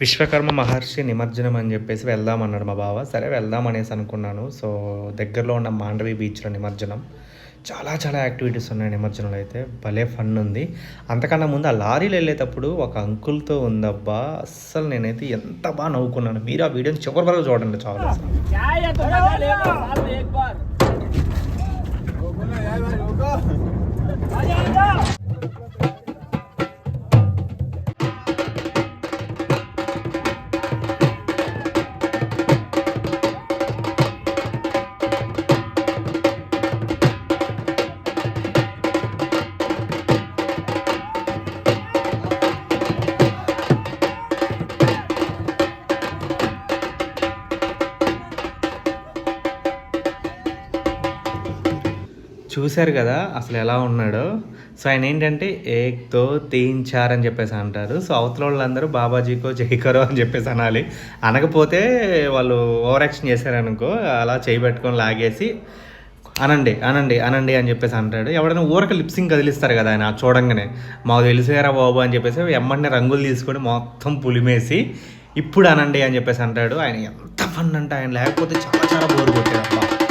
విశ్వకర్మ మహర్షి నిమజ్జనం అని చెప్పేసి వెళ్దాం అన్నాడు మా బావ. సరే వెళ్దాం అనేసి అనుకున్నాను. సో దగ్గరలో ఉన్న మాండవి బీచ్లో నిమజ్జనం. చాలా చాలా యాక్టివిటీస్ ఉన్నాయి నిమజ్జనంలో అయితే. భలే ఫన్ ఉంది. అంతకన్నా ముందు ఆ లారీలు వెళ్ళేటప్పుడు ఒక అంకుల్తో ఉందబ్బా. అస్సలు నేనైతే ఎంత బాగా నవ్వుకున్నాను. మీరు ఆ వీడియోని చివరి వరకు చూడండి చాలా చూశారు కదా అసలు ఎలా ఉన్నాడో. సో ఆయన ఏంటంటే ఏక్తో తీన్ చార్ అని చెప్పేసి అంటారు. సో అవతల వాళ్ళందరూ బాబాజీకో జైకరో అని చెప్పేసి అనాలి. అనకపోతే వాళ్ళు ఓవర్ యాక్షన్ చేశారనుకో అలా చేయి పెట్టుకొని లాగేసి అనండి అనండి అనండి అని చెప్పేసి అంటాడు. ఎవడైనా ఊరక లిప్సింగ్ కదిలిస్తారు కదా ఆయన చూడంగానే. మాకు తెలిసారా బాబు అని చెప్పేసి ఎమ్మడిని రంగులు తీసుకొని మొత్తం పులిమేసి ఇప్పుడు అనండి అని చెప్పేసి అంటాడు. ఆయన ఎంత ఫన్ అంటే ఆయన లేకపోతే చాలా చాలా బోర్ కొట్టేది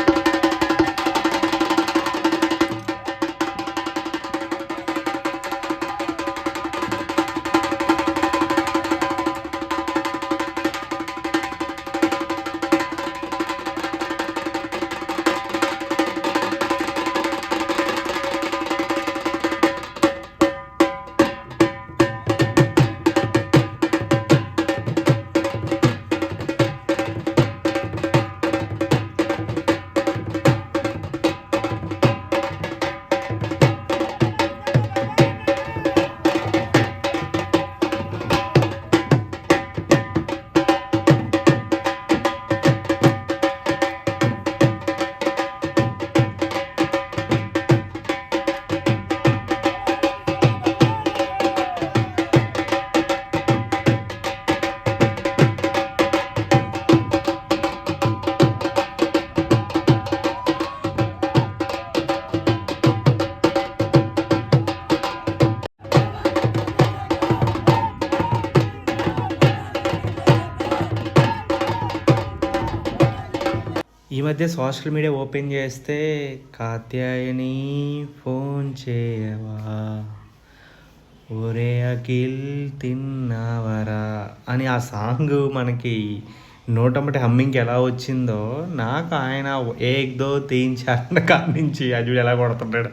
ఈ మధ్య సోషల్ మీడియా ఓపెన్ చేస్తే కాత్యాయని ఫోన్ చేయవా? ఒరే అఖిల్ తిన్నావరా? అని ఆ సాంగ్ మనకి నోటమ్మటి హమ్మింగ్కి ఎలా వచ్చిందో నాకు ఆయన ఏక్ దో తీన్ చార్ కాడి నుంచి అజుడు ఎలా కొడుతున్నాడు.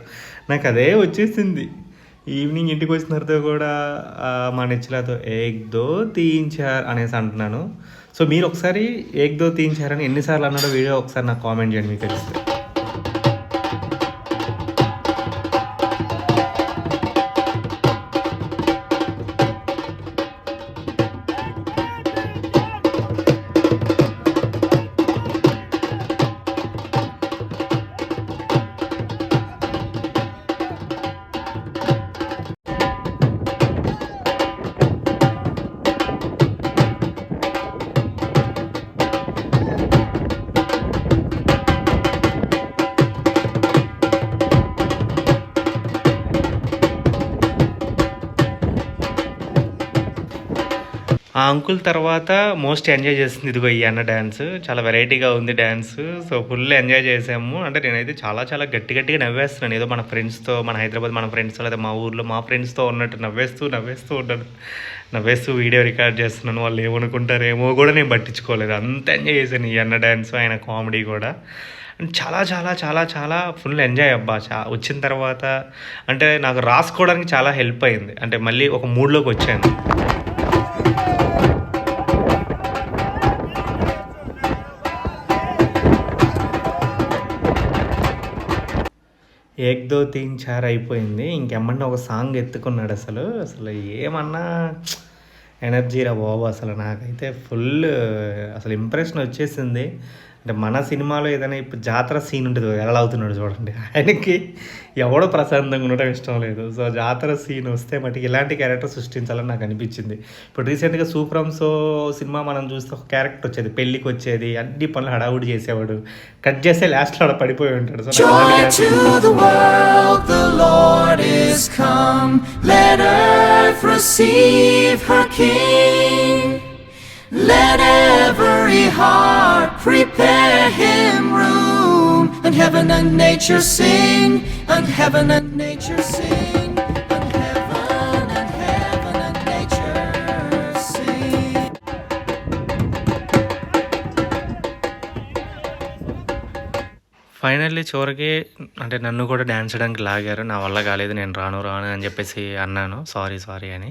నాకు అదే వచ్చేసింది. ఈవినింగ్ ఇంటికి వచ్చిన తర్వాత కూడా మా నిచ్చిలతో ఏక్ దో అనేసి అంటున్నాను. సో మీరు ఒకసారి ఏక్ దో తీన్ అని ఎన్నిసార్లు అన్నాడో వీడియో ఒకసారి నాకు కామెంట్ చేయండి మీకు తెలిస్తే. ఆ అంకుల్ తర్వాత మోస్ట్ ఎంజాయ్ చేసింది ఇదిగో ఈ అన్న డ్యాన్స్ చాలా వెరైటీగా ఉంది డ్యాన్స్ సో ఫుల్ ఎంజాయ్ చేసాము. అంటే నేనైతే చాలా చాలా గట్టి గట్టిగా నవ్వేస్తున్నాను. ఏదో మన ఫ్రెండ్స్తో మన హైదరాబాద్ మన ఫ్రెండ్స్తో లేదా మా ఊర్లో మా ఫ్రెండ్స్తో ఉన్నట్టు నవ్వేస్తూ నవ్వేస్తూ ఉన్నాను నవ్వేస్తూ వీడియో రికార్డ్ చేస్తున్నాను. వాళ్ళు ఏమనుకుంటారేమో కూడా నేను పట్టించుకోలేదు. అంత ఎంజాయ్ చేశాను ఈ అన్న డ్యాన్స్ ఆయన కామెడీ కూడా. అండ్ చాలా చాలా చాలా చాలా ఫుల్ ఎంజాయ్ అబ్బా. చా వచ్చిన తర్వాత అంటే నాకు రాసుకోవడానికి చాలా హెల్ప్ అయింది. అంటే మళ్ళీ ఒక మూడ్లోకి వచ్చాను. ఏక్ దో తీన్ చార్ అయిపోయింది ఇంకెమ్మన్నా ఒక సాంగ్ ఎత్తుకున్నాడు అసలు. అసలు ఏమన్నా ఎనర్జీ రా బాబు అసలు నాకైతే ఫుల్ అసలు ఇంప్రెషన్ వచ్చేసింది. అంటే మన సినిమాలో ఏదైనా ఇప్పుడు జాతర సీన్ ఉంటుంది ఎలా అవుతున్నాడు చూడండి. ఆయనకి ఎవడో ప్రశాంతంగా ఉండటం ఇష్టం లేదు. సో జాతర సీన్ వస్తే మటుకు ఇలాంటి క్యారెక్టర్ సృష్టించాలని నాకు అనిపించింది. ఇప్పుడు రీసెంట్గా సూప్రమ్ సో సినిమా మనం చూస్తే ఒక క్యారెక్టర్ వచ్చేది పెళ్ళికి వచ్చేది అన్ని పనులు హడావుడి చేసేవాడు. కట్ చేస్తే లాస్ట్లో ఆడ పడిపోయి ఉంటాడు. So. Let every heart prepare him room. And heaven and nature sing, and heaven and nature sing, finally చివరికి అంటే నన్ను కూడా డ్యాన్స్ చేయడానికి లాగారు నా వల్ల కాలేదు నేను రాను రాను అని చెప్పేసి అన్నాను సారీ సారీ అని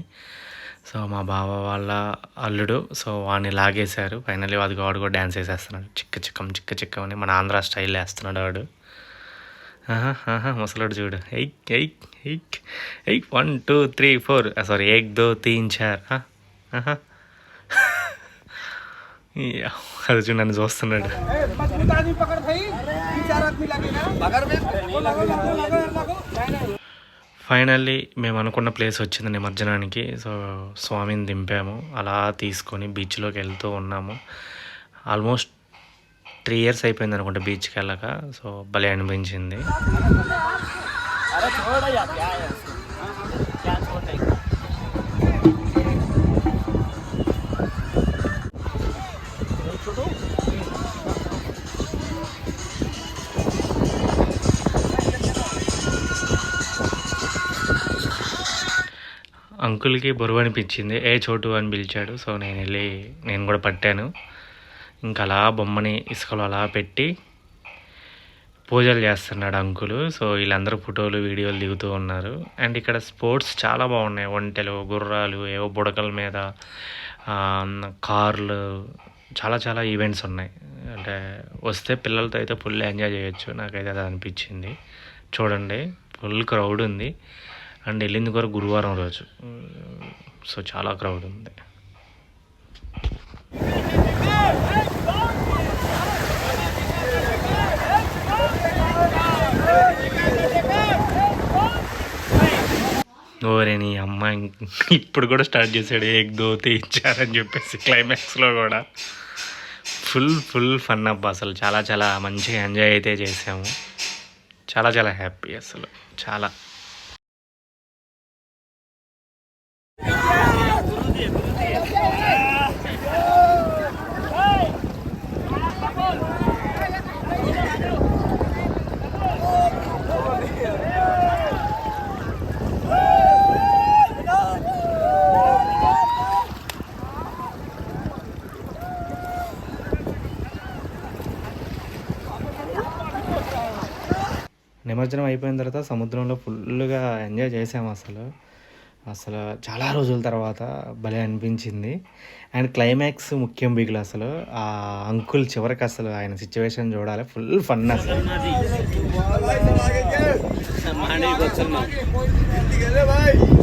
సో మా బావ వాళ్ళ అల్లుడు సో వాడిని లాగేశారు. ఫైనల్లీ వాడికి వాడు కూడా డ్యాన్స్ వేసేస్తున్నాడు చిక్క చిక్కం చిక్క చిక్కం అని మన ఆంధ్ర స్టైల్ వేస్తున్నాడు వాడు. ముసలోడు చూడు. ఎయిక్ ఎయిక్ ఎయిక్ ఎయిక్ one two three four sorry ఏక్ దో తీన్ చార్. అది చూడు నన్ను చూస్తున్నాడు. ఫైనల్లీ మేము అనుకున్న ప్లేస్ వచ్చింది నిమజ్జనానికి. సో స్వామిని దింపాము. అలా తీసుకొని బీచ్లోకి వెళ్తూ ఉన్నాము. ఆల్మోస్ట్ త్రీ ఇయర్స్ అయిపోయింది అనుకుంటా బీచ్కి వెళ్ళక. సో భలే అనిపించింది. అంకుల్కి బరువు అనిపించింది. ఏ చోటు అని పిలిచాడు. సో నేను వెళ్ళి నేను కూడా పట్టాను. ఇంకా అలా బొమ్మని ఇసుకలో అలా పెట్టి పూజలు చేస్తున్నాడు అంకులు. సో వీళ్ళందరూ ఫోటోలు వీడియోలు దిగుతూ ఉన్నారు. అండ్ ఇక్కడ స్పోర్ట్స్ చాలా బాగున్నాయి. ఒంటెలు గుర్రాలు ఏవో బుడకల మీద కార్లు చాలా చాలా ఈవెంట్స్ ఉన్నాయి. అంటే వస్తే పిల్లలతో అయితే ఫుల్ ఎంజాయ్ చేయొచ్చు. నాకైతే అది అనిపించింది. చూడండి ఫుల్ క్రౌడ్ ఉంది. అండ్ వెళ్ళింది కూడా గురువారం రోజు. సో చాలా క్రౌడ్ ఉంది. ఓరేని అమ్మ ఇప్పుడు కూడా స్టార్ట్ చేశాడు ఎగ్ దోతే ఇచ్చారని చెప్పేసి క్లైమాక్స్లో కూడా. ఫుల్ ఫుల్ ఫన్ అబ్బా అసలు. చాలా చాలా మంచిగా ఎంజాయ్ అయితే చేసాము. చాలా చాలా హ్యాపీ అసలు. చాలా. నిమజ్జనం అయిపోయిన తర్వాత సముద్రంలో ఫుల్గా ఎంజాయ్ చేసాము అసలు. అసలు చాలా రోజుల తర్వాత భలే అనిపించింది. అండ్ క్లైమాక్స్ ముఖ్యం బిగులు అసలు. ఆ అంకుల్ చివరికి అసలు ఆయన సిచ్యువేషన్ చూడాలి. ఫుల్ ఫన్ అసలు.